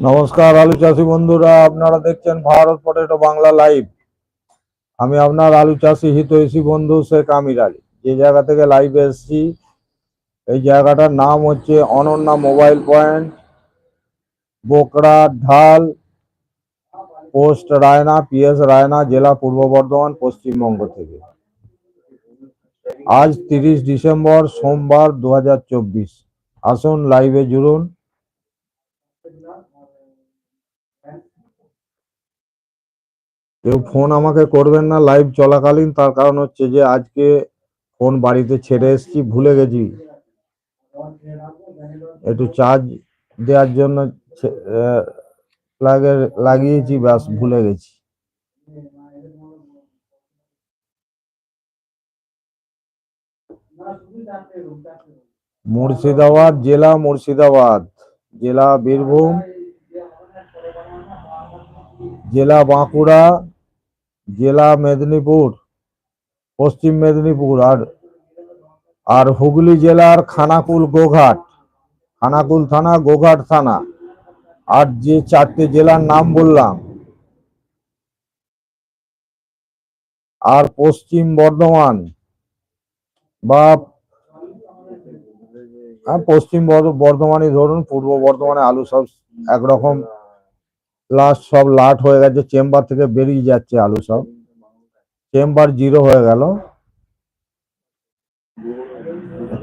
নমস্কার আলু চাষি বন্ধুরা, আপনারা দেখছেন ভারত পটেটো বাংলা লাইভ। আমি আপনার আলু চাষি হিতৈষী বন্ধু শেখ আমির আলী। যে জায়গা থেকে লাইভে এসেছি, এই জায়গাটার নাম হচ্ছে অনন্যা মোবাইল পয়েন্ট, বোকড়া, ঢাল, পোস্ট রায়না, পিএস রায়না, জেলা পূর্ব বর্ধমান পশ্চিমবঙ্গ থেকে। আজ তিরিশ ডিসেম্বর, সোমবার দু হাজার চব্বিশ। আসুন লাইভে জুড়ুন। কেউ ফোন আমাকে করবেন না লাইভ চলাকালীন, তার কারণ হচ্ছে যে আজকে ফোন বাড়িতে ছেড়ে এসেছি, ভুলে গেছি। একটু চার্জ দেওয়ার জন্য লাগিয়েছি, ব্যাস, ভুলে গেছি। মুর্শিদাবাদ জেলা মুর্শিদাবাদ জেলা বীরভূম, জেলা বাঁকুড়া জেলা মেদিনীপুর পশ্চিম মেদিনীপুর আর আর হুগলি জেলার খানাকুল গোঘাট খানাকুল থানা গোঘাট থানা আর যে চারটে জেলার নাম বললাম আর পশ্চিম বর্ধমান বা হ্যাঁ, পশ্চিম বর্ধ- বর্ধমানই ধরুন পূর্ব বর্ধমানে আলু সব একরকম লাস্ট সব লাট হয়ে গেছে চেম্বার থেকে বেরিয়ে যাচ্ছে আলু সব। চেম্বার জিরো হয়ে গেল।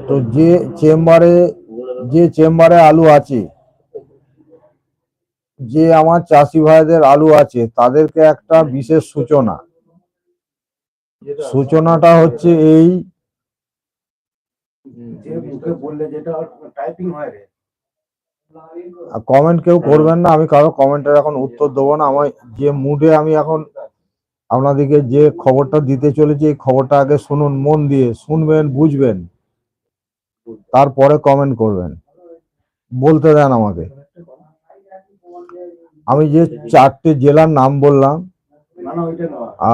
তো যে চেম্বারে যে চেম্বারে আলু আছে, যে আমার চাষি ভাইদের আলু আছে, তাদেরকে একটা বিশেষ সূচনা। সূচনাটা হচ্ছে এই বললে যেটা টাইপিং হয় রে। কমেন্ট কেউ করবেন না, আমি কারও কমেন্টের এখন উত্তর দেবো না। আমার যে মুডে আমি এখন আপনাদেরকে যে খবরটা দিতে চলেছি, এই খবরটা আগে শুনুন, মন দিয়ে। শুনবেন, বুঝবেন, তারপরে কমেন্ট করবেন। বলতে দেন আমাকে। আমি যে চারটে জেলার নাম বললাম,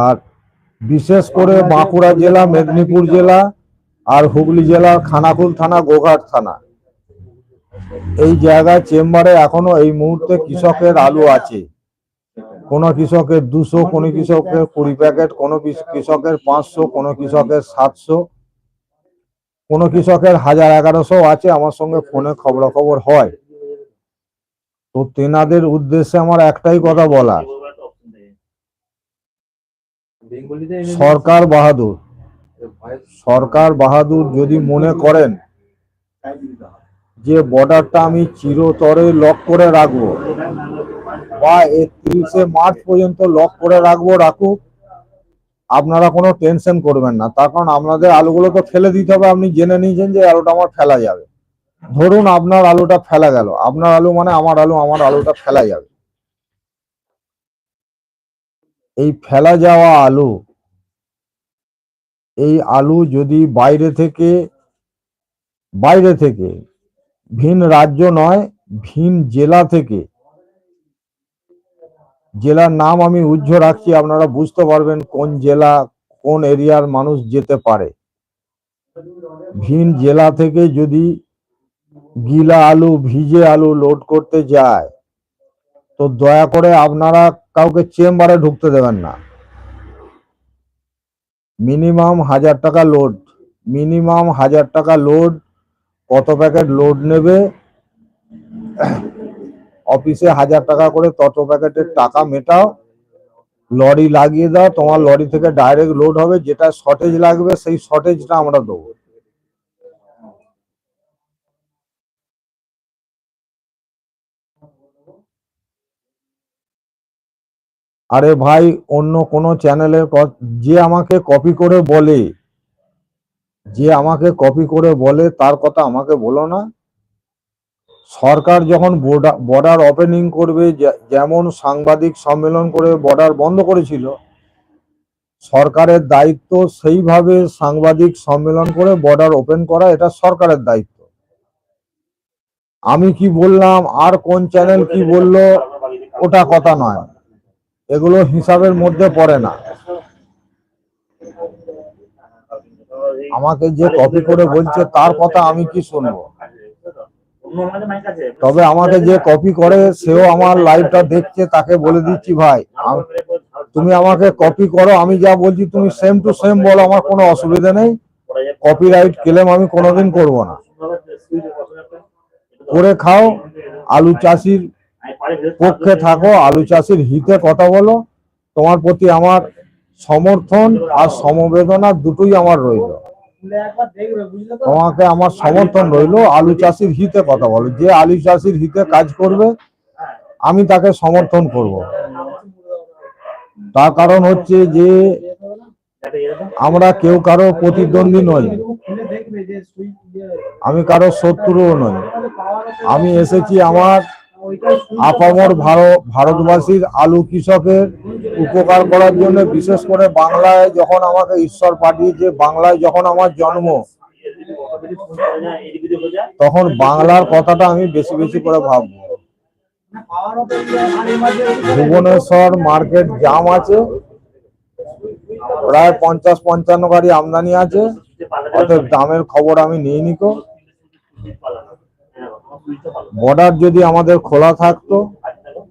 আর বিশেষ করে বাঁকুড়া জেলা, মেদিনীপুর জেলা, আর হুগলি জেলার খানাকুল থানা, গোঘাট থানা। এই জায়গায় চেম্বারে এখনও এই মুহূর্তে কৃষকের আলু আছে। কোনো কৃষকের দুশো, কোনো কৃষকের কুড়ি প্যাকেট, কোনো কৃষ- কৃষকের পাঁচশো, কোনো কৃষকের সাতশো, কোনো কৃষকের হাজার এগারোশো আছে, আমার সঙ্গে ফোনে খবরাখবর হয়। তো তেনাদের উদ্দেশ্যে আমার একটাই কথা বলার। সরকার বাহাদুর। সরকার বাহাদুর যদি মনে করেন যে বর্ডারটা আমি চিরতরে লক করে রাখব, বা একত্রিশে মার্চ পর্যন্ত লক করে রাখব, রাখুক, আপনারা কোনো টেনশন করবেন না। তার কারণ আপনাদের আলুগুলো তো ফেলে দিতে হবে, আপনি জেনে নিয়েছেন যে আলুটা আমার ফেলা যাবে। ধরুন আপনার আলুটা ফেলা গেল, আপনার আলু মানে আমার আলু, আমার আলুটা ফেলা যাবে। এই ফেলা যাওয়া আলু, এই আলু যদি বাইরে থেকে বাইরে থেকে ভিন রাজ্য নয়, ভিন জেলা থেকে। জেলার নাম আমি উজ্জ্ব রাখছি, আপনারা বুঝতে পারবেন কোন জেলা, কোন এরিয়ার মানুষ যেতে পারে। ভিন জেলা থেকে যদি গিলা আলু, ভিজে আলু লোড করতে যায়, তো দয়া করে আপনারা কাউকে চেম্বারে ঢুকতে দেবেন না। মিনিমাম হাজার টাকা লোড, মিনিমাম হাজার টাকা লোড কত প্যাকেট লোড নেবে? অফিসে হাজার টাকা করে তত প্যাকেটের টাকা মেটাও। লরি লাগিয়ে দাও, তোমার লরি থেকে ডাইরেক্ট লোড হবে, যেটা শর্টেজ লাগবে, সেই শর্টেজটা আমরা দেবো। আরে ভাই, অন্য কোনো চ্যানেলের যে আমাকে কপি করে বলে যে আমাকে কপি করে বলে, তার কথা আমাকে বলো না। সরকার যখন বর্ডার ওপেনিং করবে যেমন সাংবাদিক সম্মেলন করে বর্ডার বন্ধ করেছিল, সরকারের দায়িত্ব সেইভাবে সাংবাদিক সম্মেলন করে বর্ডার ওপেন করা, এটা সরকারের দায়িত্ব। আমি কি বললাম, আর কোন চ্যানেল কি বলল, ওটা কথা নয়। এগুলো হিসাবের মধ্যে পড়ে না। আমাকে যে কপি করে বলছে, তার কথা আমি কি শুনব? তবে আমাকে যে কপি করে, সেও আমার লাইভটা দেখছে, তাকে বলে দিচ্ছি, ভাই তুমি আমাকে কপি করো, আমি যা বলছি, তুমি সেম টু সেম বলো, আমার কোনো অসুবিধা নেই। কপিরাইট ক্লেম আমি কোনোদিন করব না। করে খাও, আলু চাষির পক্ষে থাকো, আলু চাষির হিতে কথা বলো। তোমার প্রতি আমার সমর্থন আর সমবেদনা দুটোই আমার রইল। তোমাকে আমার সমর্থন রইল আলু চাষির হিতে কথা বলো। যে আলু চাষির হিতে কাজ করবে আমি তাকে সমর্থন করব। তার কারণ হচ্ছে যে আমরা কেউ কারও প্রতিদ্বন্দ্বী নই। আমি কারও শত্রুও নই। আমি এসেছি আমার আপামর ভারত ভারতবাসীর আলু কৃষকের উপকার করার জন্য বিশেষ করে বাংলায় যখন আমাকে ঈশ্বর পাঠিয়েছে বাংলায় যখন আমার জন্ম তখন বাংলার কথাটা আমি বেশি বেশি করে ভাববো। ভুবনেশ্বর মার্কেট জাম আছে প্রায় পঞ্চাশ পঞ্চান্ন গাড়ি আমদানি আছে অর্থাৎ দামের খবর আমি নিয়ে নিকো বর্ডার যদি আমাদের খোলা থাকতো,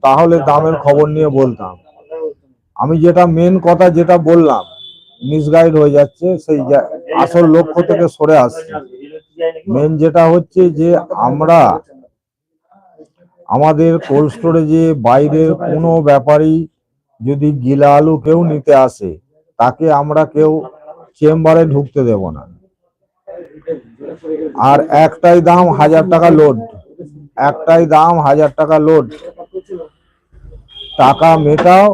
তাহলে দামের খবর নিয়ে বলতাম। আমি যেটা মেন কথা যেটা বললাম মিসগাইড হয়ে যাচ্ছে, সেই আসল লক্ষ্য থেকে সরে আসছে। মেন যেটা হচ্ছে যে আমরা আমাদের কোল্ড স্টোরেজে বাইরের কোনো ব্যাপারই যদি গিলা আলু কেউ নিতে আসে, তাকে আমরা কেউ চেম্বারে ঢুকতে দেব না। আর একটাই দাম হাজার টাকা লোড একটাই দাম, হাজার টাকা লোড টাকা মেটাও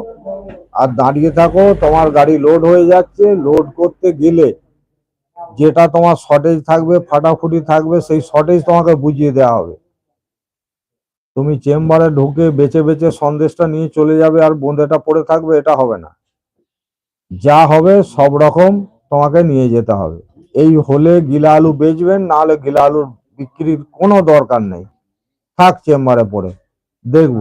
আর দাঁড়িয়ে থাকো, তোমার গাড়ি লোড হয়ে যাচ্ছে। লোড করতে গেলে যেটা তোমার শর্টেজ থাকবে, ফাটাফুটি থাকবে, সেই শর্টেজ তোমাকে বুঝিয়ে দেওয়া হবে। তুমি চেম্বারে ঢুকে বেচে বেচে সন্দেশটা নিয়ে চলে যাবে আর বোঁদেটা পড়ে থাকবে, এটা হবে না। যা হবে সব রকম তোমাকে নিয়ে যেতে হবে। এই হলে গিলা আলু বেচবেন না হলে গিলা আলুর বিক্রির কোনো দরকার নেই। থাক চেম্বারে পড়ে, দেখব।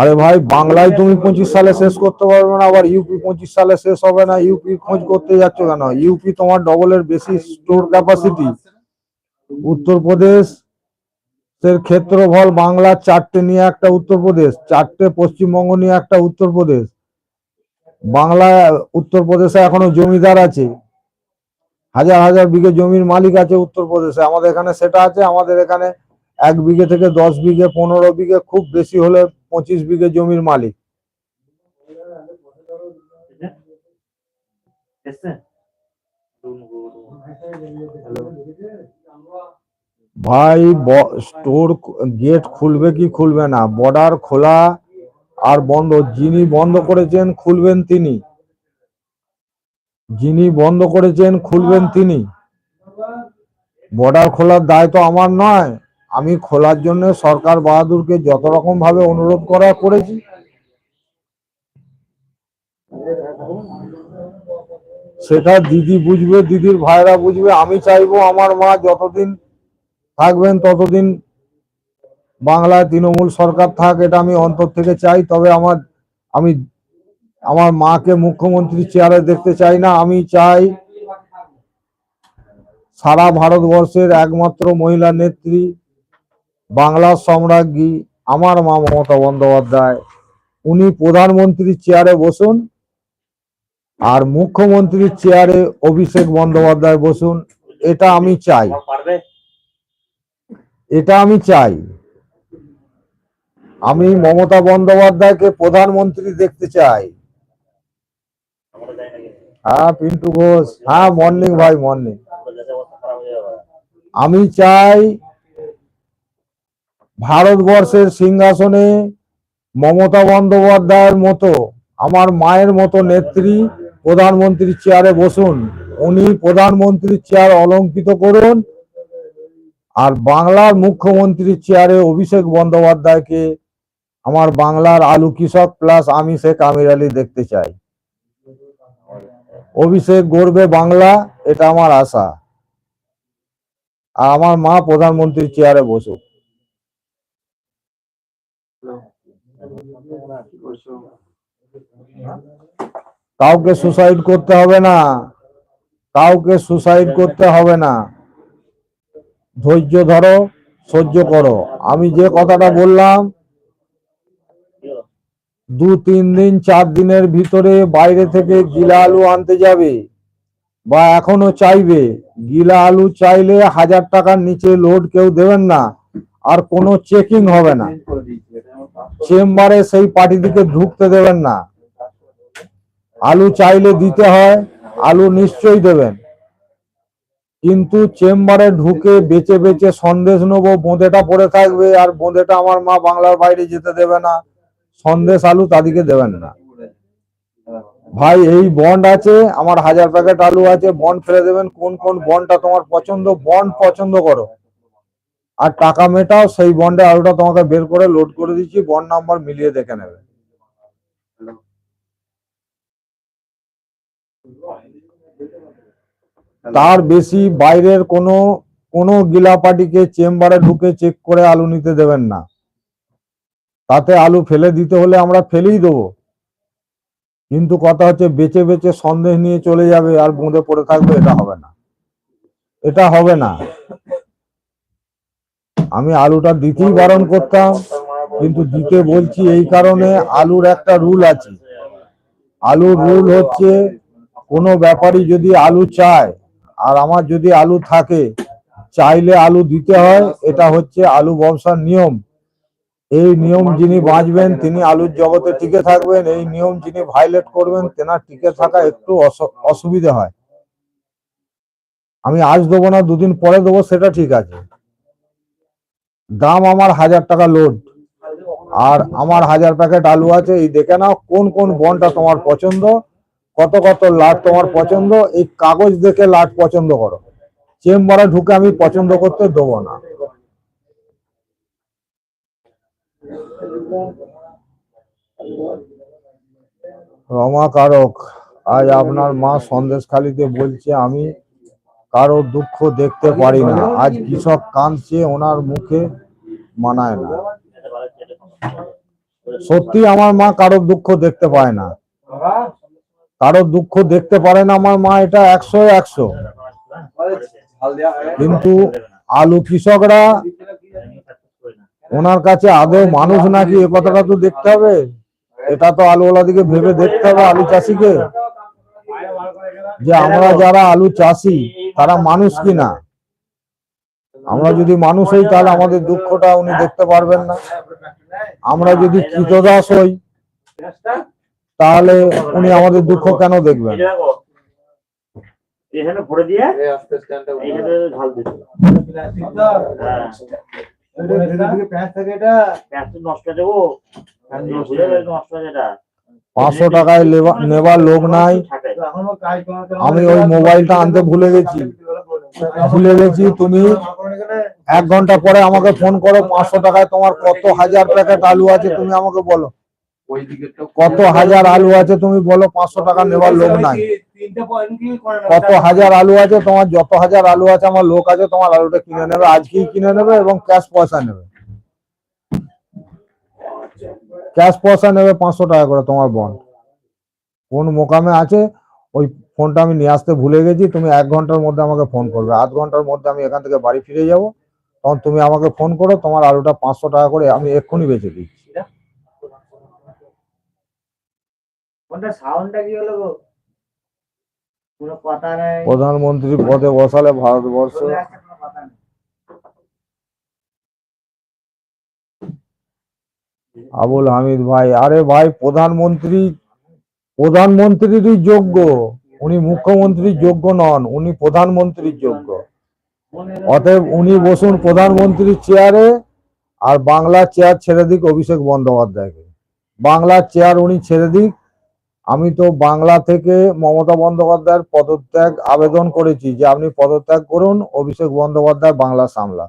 আরে ভাই, বাংলায় তুমি পঁচিশ সালে শেষ করতে পারবে না, আবার ইউপি পঁচিশ সালে শেষ হবে না, ইউপি খোঁজ করতে যাচ্ছ কেন? ইউপি তোমার ডবলের বেশি স্টোর ক্যাপাসিটি উত্তরপ্রদেশ এর ক্ষেত্রফল বাংলার চারটে নিয়ে একটা উত্তরপ্রদেশ, চারটে পশ্চিমবঙ্গ নিয়ে একটা উত্তরপ্রদেশ। বাংলা উত্তরপ্রদেশে এখনও জমিদার আছে। হাজার হাজার বিঘে জমির মালিক আছে উত্তরপ্রদেশে। আমাদের এখানে সেটা আছে আমাদের এখানে এক বিঘে থেকে দশ বিঘে পনেরো বিঘে খুব বেশি হলে পঁচিশ বিঘে জমির মালিক। ভাই স্টোর গেট খুলবে কি খুলবে না? বর্ডার খোলা আর বন্ধ, যিনি বন্ধ করেছেন খুলবেন তিনি। যিনি বন্ধ করেছেন খুলবেন তিনি। বর্ডার খোলার দায় তো আমার নয়। আমি খোলার জন্য সরকার বাহাদুরকে যত রকম ভাবে অনুরোধ করা করেছি। সেটা দিদি বুঝবে, দিদির ভাইরা বুঝবে। আমি চাইব আমার মা যতদিন থাকবেন ততদিন বাংলায় তৃণমূল সরকার থাক এটা আমি অন্তর থেকে চাই তবে আমার আমি আমার মাকে মুখ্যমন্ত্রী চেয়ারে দেখতে চাই না। আমি চাই সারা ভারতবর্ষের একমাত্র মহিলা নেত্রী বাংলার সম্রাজ্ঞী আমার মা মমতা বন্দ্যোপাধ্যায়। উনি প্রধানমন্ত্রীর চেয়ারে বসুন আর মুখ্যমন্ত্রীর চেয়ারে অভিষেক বন্দ্যোপাধ্যায় বসুন এটা আমি চাই। এটা আমি চাই। আমি মমতা বন্দ্যোপাধ্যায়কে প্রধানমন্ত্রী দেখতে চাই। হ্যাঁ পিন্টু ঘোষ। হ্যাঁ মর্নিং ভাই, মর্নিং। আমি চাই ভারতবর্ষের সিংহাসনে মমতা বন্দ্যোপাধ্যায়ের মতো, আমার মায়ের মতো নেত্রী প্রধানমন্ত্রীর চেয়ারে বসুন। উনি প্রধানমন্ত্রীর চেয়ার অলঙ্কিত করুন, আর বাংলার মুখ্যমন্ত্রীর চেয়ারে অভিষেক বন্দ্যোপাধ্যায়কে আমার বাংলার আলু কৃষক প্লাস আমি শেখ আমির আলী দেখতে চাই। অভিষেক গড়বে বাংলা, এটা আমার আশা। আর আমার মা প্রধানমন্ত্রীর চেয়ারে বসুক। কাউকে সুসাইড করতে হবে না। কাউকে সুসাইড করতে হবে না। ধৈর্য ধরো, সহ্য করো। আমি যে কথাটা বললাম? দু, তিন দিন, চার দিনের ভিতরে বাইরে থেকে গিলা আলু আনতে যাবে বা এখনও চাইবে। গিলা আলু চাইলে হাজার টাকার নিচে লোড কেউ দেবেন না, আর কোনো চেকিং হবে না। চেম্বারে সেই পার্টিদিকে ঢুকতে দেবেন না। আলু চাইলে দিতে হয়, আলু নিশ্চয়ই দেবেন। কিন্তু চেম্বারে ঢুকে বেচে বেচে সন্দেশ নেব, বোঁদেটা পড়ে থাকবে, আর বোঁদেটা আমার মা বাংলার বাইরে যেতে দেবে না। সন্দেশ আলু তাদেরকে দেবেন না। ভাই, এই বন্ড আছে, আমার হাজার প্যাকেট আলু আছে বন্ড ফেলে দেবেন। কোন কোন বন্ডটা তোমার পছন্দ বন্ড পছন্দ করো। আর টাকা মেটাও, সেই বন্ডে আলুটা তোমাকে বের করে লোড করে দিচ্ছি বন্ড নাম্বার মিলিয়ে দেখে নেবে। তার বেশি বাইরের কোনো কোনো গিলা পার্টিকে চেম্বারে ঢুকে চেক করে আলু নিতে দেবেন না। তাতে আলু ফেলে দিতে হলে আমরা ফেলেই দেবো। কিন্তু কথা হচ্ছে বেচে বেচে সন্দেহ নিয়ে চলে যাবে আর বোঁদে পড়ে থাকবে, এটা হবে না। এটা হবে না। আমি আলুটা দিতেই বারণ করতাম, কিন্তু দিতে বলছি এই কারণে আলুর একটা রুল আছে। আলুর রুল হচ্ছে, কোনো ব্যাপারই যদি আলু চায়, আর আমার যদি আলু থাকে, চাইলে আলু দিতে হয়, এটা হচ্ছে আলু ব্যবসার নিয়ম। এই নিয়ম যিনি বাঁচবেন তিনি আলুর জগতে টিকে থাকবেন এই নিয়ম যিনি ভাইলেট করবেন তেনার টিকে থাকা একটু অস- অসুবিধা হয়। আমি আজ দেবো না দুদিন পরে দেবো সেটা ঠিক আছে। দাম আমার হাজার টাকা লোড আর আমার হাজার প্যাকেট আলু আছে এই দেখে নাও কোন কোন বনটা তোমার পছন্দ কত কত লাট তোমার পছন্দ এই কাগজ দেখে লাট পছন্দ করো। চেম্বারে ঢুকে আমি পছন্দ করতে দেবো না। রমা কারক আজ আপনার মা সন্দেশখালিতে বলছে, আমি কারও দুঃখ দেখতে পারি না। আজ কৃষক কাঁদছে, ওনার মুখে মানায় না। সত্যি আমার মা কারোর দুঃখ দেখতে পায় না। কারোর দুঃখ দেখতে পারে না আমার মা, এটা একশো একশো। কিন্তু আলু কৃষকরা ওনার কাছে আদৌ মানুষ নাকি এ কথাটা তো দেখতে হবে। এটা তো আলুওয়ালা দিকে ভেবে দেখতে হবে আলু চাষিকে যে আমরা যারা আলু চাষি তারা মানুষ কি না আমরা যদি মানুষ হই তাহলে আমাদের দুঃখটা উনি দেখতে পারবেন না। আমরা যদি কৃতদাস হই তাহলে উনি আমাদের দুঃখ কেন দেখবেন। এখানে ভরে দিয়ে এইখানে ঢাল দিতে যেটা পাঁচশো টাকায় নেবার লোক নাই। আমি ওই মোবাইলটা আনতে ভুলে গেছি। ভুলে গেছি তুমি। এক ঘণ্টা পরে আমাকে ফোন করো পাঁচশো টাকায় তোমার কত হাজার প্যাকেট আলু আছে তুমি আমাকে বলো। কত হাজার আলু আছে তুমি বলো পাঁচশো টাকা নেবার লোক নাই। কত হাজার আলু আছে তোমার যত হাজার আলু আছে আমার লোক আছে তোমার আলুটা কিনে নেবে আজকেই কিনে নেবে এবং ক্যাশ পয়সা নেবে। ক্যাশ পয়সা নেবে পাঁচশো টাকা করে তোমার বন্ড কোন মোকামে আছে ওই ফোনটা আমি নিয়ে আসতে ভুলে গেছি তুমি এক ঘণ্টার মধ্যে আমাকে ফোন করবে। আধ ঘণ্টার মধ্যে আমি এখান থেকে বাড়ি ফিরে যাব তখন তুমি আমাকে ফোন করো তোমার আলুটা পাঁচশো টাকা করে আমি এক্ষুনি বেচে দিচ্ছি। সাউন্ডটা কি হলো প্রধানমন্ত্রী পদে বসালে ভারতবর্ষ আবুল হামিদ ভাই আরে ভাই প্রধানমন্ত্রী প্রধানমন্ত্রীরই যোগ্য। উনি মুখ্যমন্ত্রীর যোগ্য নন উনি প্রধানমন্ত্রীর যোগ্য। অতএব উনি বসুন প্রধানমন্ত্রীর চেয়ারে আর বাংলার চেয়ার ছেড়ে দিক অভিষেক বন্দ্যোপাধ্যায়কে। বাংলার চেয়ার উনি ছেড়ে দিক। আমি তো বাংলা থেকে মমতা বন্দ্যোপাধ্যায়ের পদত্যাগ আবেদন করেছি যে আপনি পদত্যাগ করুন, অভিষেক বন্দ্যোপাধ্যায় বাংলা সামলা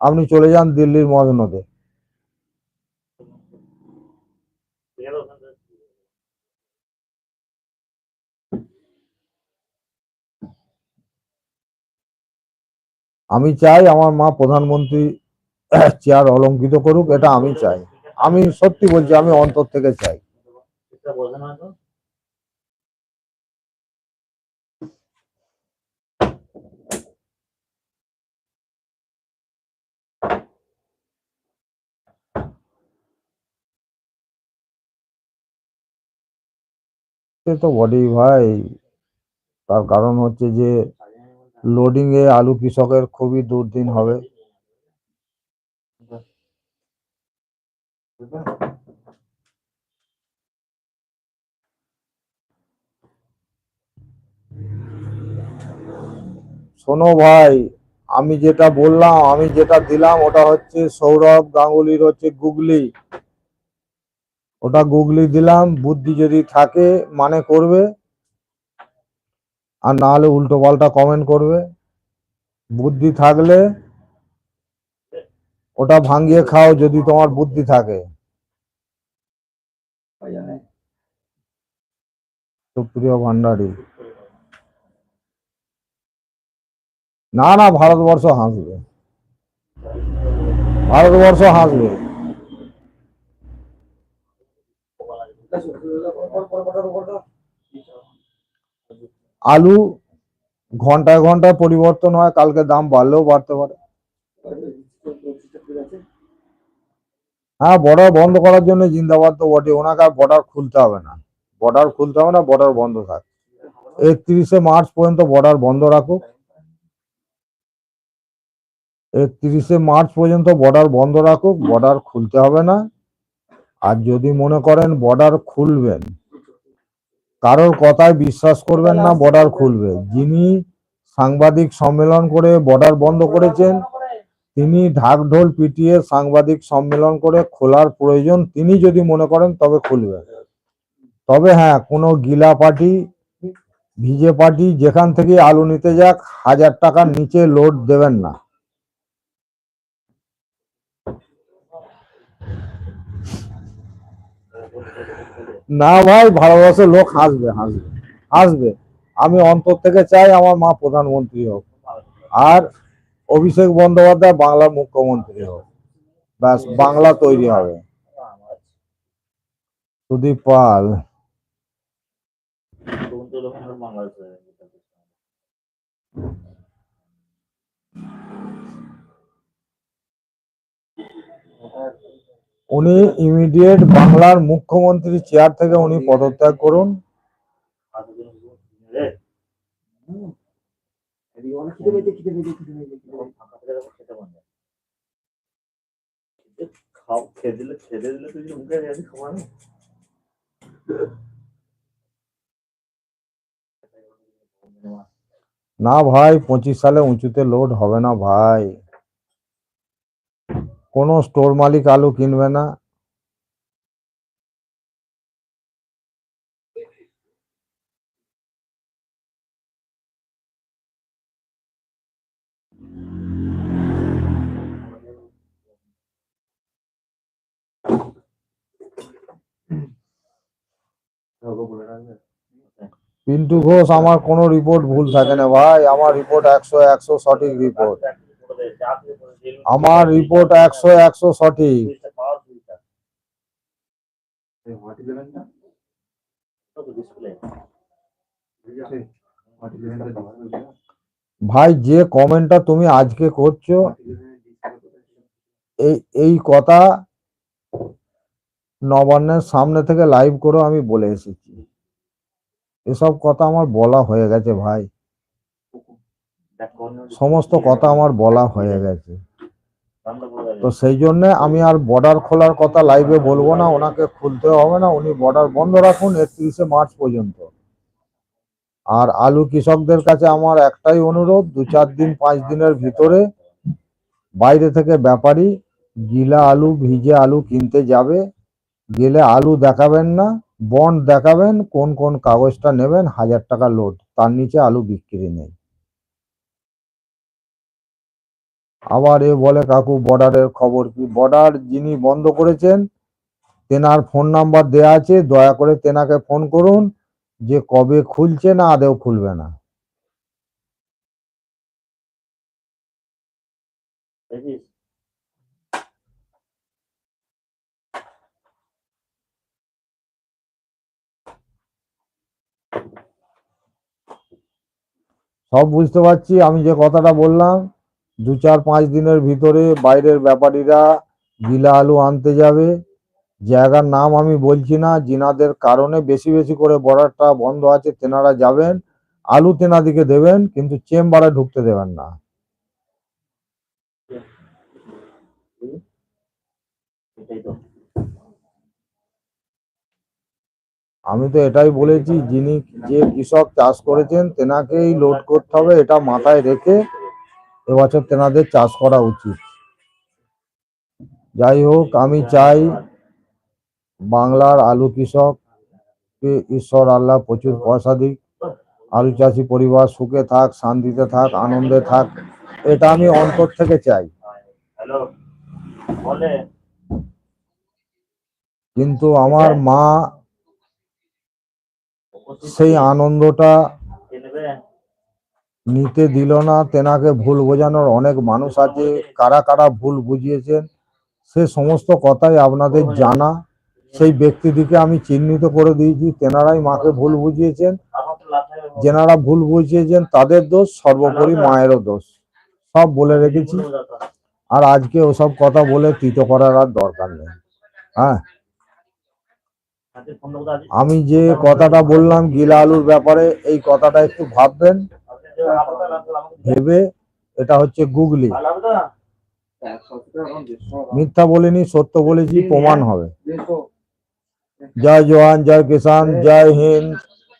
আপনি চলে যান দিল্লির থেকে। আমি চাই আমার মা প্রধানমন্ত্রী চেয়ার অলঙ্কিত করুক, এটা আমি চাই। আমি সত্যি বলছি, আমি অন্তর থেকে চাই। সে তো বটেই ভাই। তার কারণ হচ্ছে যে লোডিং এ আলু কৃষকের খুবই দুর্দিন হবে। শোনো ভাই, আমি যেটা বললাম, আমি যেটা দিলাম, ওটা হচ্ছে সৌরভ গাঙ্গুলির হচ্ছে গুগলি। ওটা গুগলি দিলাম, বুদ্ধি যদি থাকে মানে করবে। আর না হলে উল্টো পাল্টা কমেন্ট করবে। বুদ্ধি থাকলে ওটা ভাঙিয়ে খাও যদি তোমার বুদ্ধি থাকে। সুপ্রিয় ভান্ডারী। না না, ভারতবর্ষ হাসবে। ভারতবর্ষ হাসবে। আলু ঘন্টায় ঘন্টায় পরিবর্তন হয়, কালকে দাম বাড়লেও বাড়তে পারে। হ্যাঁ বর্ডার বন্ধ করার জন্য জিন্দাবাদ তো বটে ওনাকে আর বর্ডার খুলতে হবে না। বর্ডার খুলতে হবে না বর্ডার বন্ধ থাক। একত্রিশে মার্চ পর্যন্ত বর্ডার বন্ধ রাখুক। একত্রিশে মার্চ পর্যন্ত বর্ডার বন্ধ রাখুক বর্ডার খুলতে হবে না। আর যদি মনে করেন বর্ডার খুলবেন কারোর কথায় বিশ্বাস করবেন না, বর্ডার খুলবে। যিনি সাংবাদিক সম্মেলন করে বর্ডার বন্ধ করেছেন, তিনি ঢাকঢোল পিটিয়ে সাংবাদিক সম্মেলন করে খোলার প্রয়োজন তিনি যদি মনে করেন তবে খুলবেন তবে হ্যাঁ কোনো গিলা পার্টি, ভিজে পার্টি যেখান থেকে আলু নিতে যাক, হাজার টাকার নিচে লোড দেবেন না। না ভাই ভালোবাসে লোক হাসবে হাসবে হাসবে। আমি অন্তর থেকে চাই আমার মা প্রধানমন্ত্রী হোক, আর অভিষেক বন্দ্যোপাধ্যায় বাংলার মুখ্যমন্ত্রী হোক। ব্যাস, বাংলা তৈরি হবে। সুদীপ পাল। উনি ইমিডিয়েট বাংলার মুখ্যমন্ত্রী চেয়ার থেকে উনি পদত্যাগ করুন। না ভাই, পঁচিশ সালে উঁচুতে লোড হবে না ভাই। কোনো স্টোর মালিক আলু কিনবে না। পিন্টু ঘোষ, আমার কোনো রিপোর্ট ভুল থাকে না। ভাই, আমার রিপোর্ট একশো একশো সঠিক রিপোর্ট আমার রিপোর্ট একশো একশো সঠিক। ভাই যে কমেন্টটা তুমি আজকে করছ এই এই কথা নবান্নের সামনে থেকে লাইভ করেও আমি বলে এসেছি। এসব কথা আমার বলা হয়ে গেছে ভাই। সমস্ত কথা আমার বলা হয়ে গেছে। তো সেই জন্য আমি আর বর্ডার খোলার কথা লাইভে বলব না ওনাকে খুলতে হবে না উনি বর্ডার বন্ধ রাখুন একত্রিশে মার্চ পর্যন্ত। আর আলু কৃষকদের কাছে আমার একটাই অনুরোধ দু চার দিন পাঁচ দিনের ভিতরে বাইরে থেকে ব্যাপারী গিলা আলু ভিজে আলু কিনতে যাবে। গেলে আলু দেখাবেন না বন্ড দেখাবেন কোন কোন কাগজটা নেবেন হাজার টাকা লোড তার নিচে আলু বিক্রি নেই। আবার এ বলে কাকু বর্ডারের খবর কি? বর্ডার যিনি বন্ধ করেছেন, তেনার ফোন নাম্বার দেয়া আছে, দয়া করে তেনাকে ফোন করুন যে কবে খুলছে না আদেও খুলবে না। সব বুঝতে পারছি, আমি যে কথাটা বললাম দু চার পাঁচ দিনের ভিতরে বাইরের ব্যাপারীরা গিলা আলু আনতে যাবে। জায়গার নাম আমি বলছি না, জিনাদের কারণে বেশি বেশি করে বর্ডারটা বন্ধ আছে, তেনারা যাবেন, আলু তেনাদিকে দেবেন, কিন্তু চেম্বারে ঢুকতে দেবেন না। আমি তো এটাই বলেছি, যিনি যে কৃষক চাষ করেছেন, তেনাকেই লোড করতে হবে, এটা মাথায় রেখে এবছর তেনাদের চাষ করা উচিত। যাই হোক, আমি চাই বাংলার আলু কৃষককে ঈশ্বর আল্লাহ প্রচুর পয়সা দিক। আলু চাষি পরিবার সুখে থাক, শান্তিতে থাক, আনন্দে থাক, এটা আমি অন্তর থেকে চাই। কিন্তু আমার মা সেই আনন্দটা নিতে দিল না, তেনাকে ভুল বোঝানোর অনেক মানুষ আছে, কারা কারা ভুল বুঝিয়েছেন, সে সমস্ত কথাই আপনাদের জানা। সেই ব্যক্তিটিকে আমি চিহ্নিত করে দিয়েছি, তেনারাই মাকে ভুল বুঝিয়েছেন। যেনারা ভুল বুঝিয়েছেন, তাদের দোষ, সর্বোপরি মায়েরও দোষ। সব বলে রেখেছি। আর আজকে ওসব কথা বলে তৃত করার আর দরকার নেই। হ্যাঁ? আমি যে কথাটা বললাম গিলা আলুর ব্যাপারে, এই কথাটা একটু ভাববেন। ভেবে এটা হচ্ছে গুগলি। মিথ্যা বলিনি, সত্য বলেছি, প্রমাণ হবে। জয় জওয়ান, জয় কিষান জয় হিন্দ,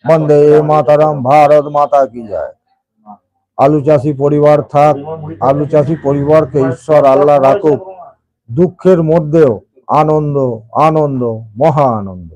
বন্দে মাতারাম, ভারত মাতা কি জয়। আলু চাষি পরিবার থাক, আলু চাষি পরিবারকে ঈশ্বর আল্লাহ রাখুক। দুঃখের মধ্যেও আনন্দ আনন্দ, মহা আনন্দ।